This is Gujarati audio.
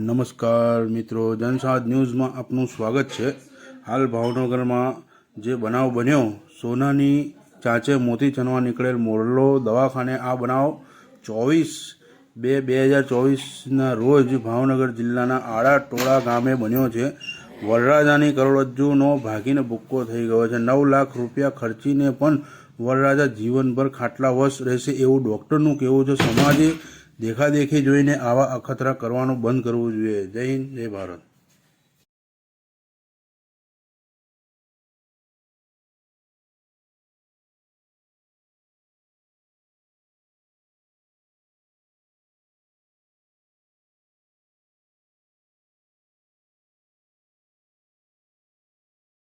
નમસ્કાર મિત્રો, જનસાદ ન્યૂઝમાં આપનું સ્વાગત છે. હાલ ભાવનગરમાં જે બનાવ બન્યો, સોનાની ચાંચે મોતી છનવા નીકળેલ મોરલો દવાખાને આ બનાવ ચોવીસ બે બે હજાર ચોવીસના રોજ ભાવનગર જિલ્લાના આડા ટોળા ગામે બન્યો છે. વરરાજાની કરોડરજ્જુનો ભાગીને ભૂક્કો થઈ ગયો છે. નવ લાખ રૂપિયા ખર્ચીને પણ વરરાજા જીવનભર ખાટલા વશ રહેશે એવું ડૉક્ટરનું કહેવું છે. સમાજે દેખાદેખી જોઈને આવા અખતરા કરવાનું બંધ કરવું જોઈએ. જય હિન્દ જય ભારત.